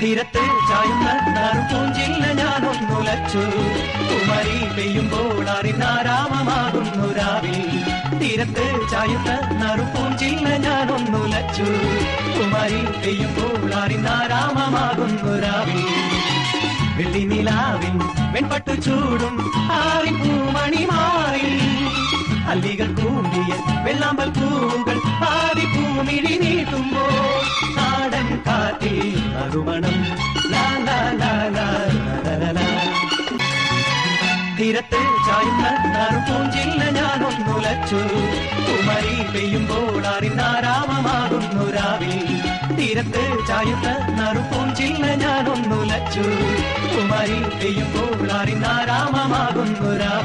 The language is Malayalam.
തീരത്ത് ചായുന്ന നറുപൂഞ്ചില്ല ഞാനൊന്നുലച്ചു കുമരി പെയ്യുമ്പോൾ അറിനാരാമമാകുന്നു രാവിൽ. തീരത്ത് ചായുന്ന നറുപൂഞ്ചില്ല ഞാനൊന്നുലച്ചു കുമരി പെയ്യുമ്പോൾ അറിനാരാമമാകുന്നു രാവിൽ. വെള്ളി നിലാവിൽ വെൺപട്ടു ചൂടും ആറി പൂമണി മാറി അല്ലികൾ കൂമ്പിയ വെള്ളാമ്പൽ പൂവുകൾ പൂമിഴി നീട്ടുമ്പോൾ നാടൻ കാറ്റിൽ നറുമണം. തീരത്ത് ചായുന്ന നറുപൂഞ്ചില്ല ഞാനൊന്നുലച്ചു കുമരി പെയ്യുമ്പോൾ അറിനാരാമമാകുന്നു രാവിൽ. തീരത്ത് ചായുന്ന നറുപൂഞ്ചില്ല ഞാനൊന്നുലച്ചു കുമരി പെയ്യുമ്പോൾ അറിനാരാമമാകുന്നു രാവിൽ.